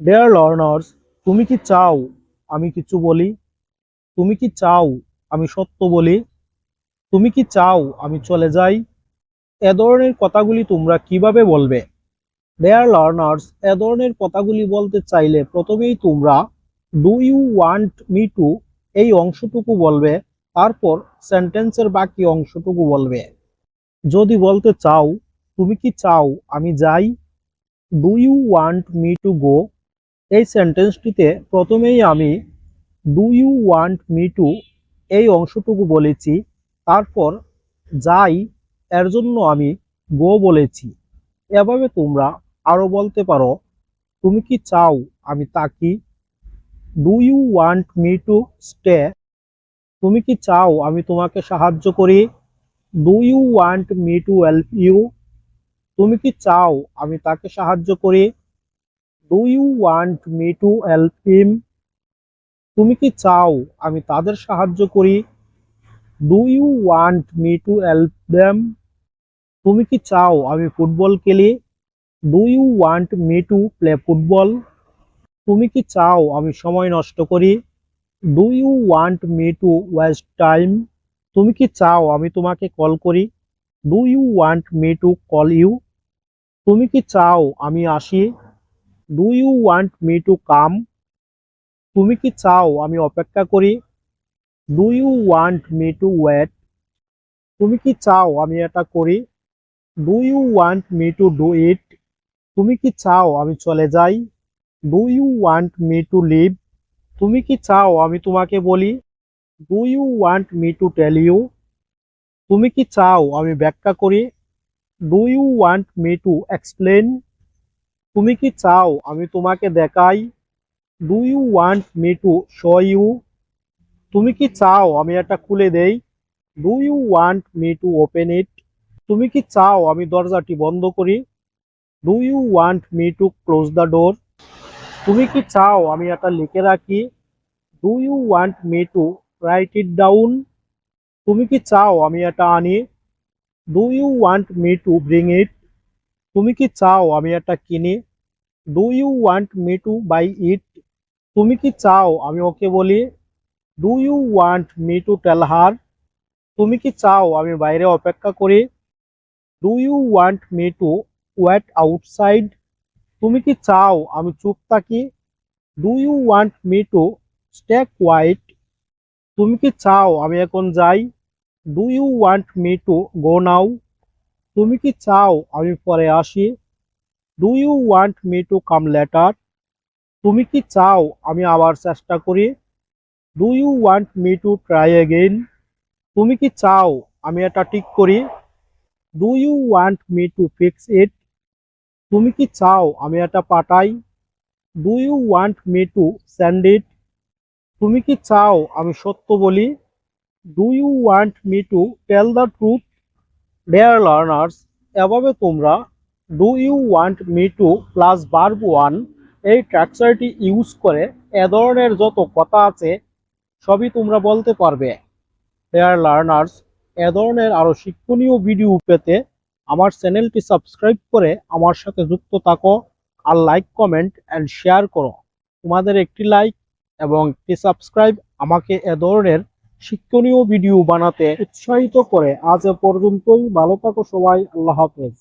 Dare learners তুমি কি চাও আমি কিছু বলি? তুমি কি চাও আমি সত্য বলি? তুমি কি চাও আমি চলে যাই? এ ধরনের কথাগুলি তোমরা কীভাবে বলবে? ডেয়ার লার্নার্স এ ধরনের কথাগুলি বলতে চাইলে প্রথমেই তোমরা do you want me to এই অংশটুকু বলবে, তারপর সেন্টেন্সের বাকি অংশটুকু বলবে। যদি বলতে চাও, তুমি কি চাও আমি যাই? Do you want me to go এই সেন্টেন্সটিতে প্রথমেই আমি do you want me to এই অংশটুকু বলেছি। তারপর, যাই। এর জন্য আমি গো বলেছি। এভাবে তোমরা আরও বলতে পারো, তুমি কি চাও আমি তাকি? Do you want me to stay তুমি কি চাও আমি তোমাকে সাহায্য করি? Do you want me to help you তুমি কি চাও আমি তাকে সাহায্য করি? Do you want me to help him তুমি কি চাও আমি তাদের সাহায্য করি? Do you want me to help them তুমি কি চাও আমি ফুটবল খেলি? Do you want me to play football তুমি কি চাও আমি সময় নষ্ট করি? Do you want me to waste time তুমি কি চাও আমি তোমাকে কল করি? Do you want me to call you তুমি কি চাও আমি আসি? Do you want me to come তুমি কি চাও আমি অপেক্ষা করি? Do you want me to wait তুমি কি চাও আমি এটা করি? Do you want me to do it তুমি কি চাও আমি চলে যাই? Do you want me to leave তুমি কি চাও আমি তোমাকে বলি? Do you want me to tell you তুমি কি চাও আমি ব্যাখ্যা করি? Do you want me to explain তুমি কি চাও আমি তোমাকে দেখাই? Do you want me to show you তুমি কি চাও আমি এটা খুলে দেই? Do you want me to open it তুমি কি চাও আমি দরজাটি বন্ধ করি? Do you want me to close the door তুমি কি চাও আমি এটা লিখে রাখি? Do you want me to write it down তুমি কি চাও আমি এটা আনি? Do you want me to bring it তুমি কি চাও আমি এটা কিনি? Do you want me to buy it তুমি কি চাও? আমি ওকে বলি do you want me to tell her তুমি কি চাও? আমি বাইরে অপেক্ষা করি do you want me to wait outside তুমি কি চাও? আমি চুপ থাকি do you want me to stay quiet তুমি কি চাও? আমি এখন যাই do you want me to go now তুমি কি চাও আমি পরে আসি? Do you want me to come later তুমি কি চাও আমি আবার চেষ্টা করি? Do you want me to try again তুমি কি চাও আমি এটা ঠিক করি? Do you want me to fix it তুমি কি চাও আমি এটা পাঠাই? Do you want me to send it তুমি কি চাও আমি সত্য বলি? Do you want me to tell the truth dear learners এভাবে তোমরা do you want me to plus verb one এই ট্র্যাকচারটি ইউজ করে এ ধরনের যত কথা আছে সবই তোমরা বলতে পারবে। ডেয়ার লার্নার্স এ ধরনের আরও শিক্ষণীয় ভিডিও পেতে আমার চ্যানেলটি সাবস্ক্রাইব করে আমার সাথে যুক্ত থাকো আর লাইক কমেন্ট অ্যান্ড শেয়ার করো। তোমাদের একটি লাইক এবং একটি সাবস্ক্রাইব আমাকে এ ধরনের শিক্ষণীয় ভিডিও বানাতে উৎসাহিত করে। আজ পর্যন্তই। ভালো থাকো সবাই। আল্লাহ হাফেজ।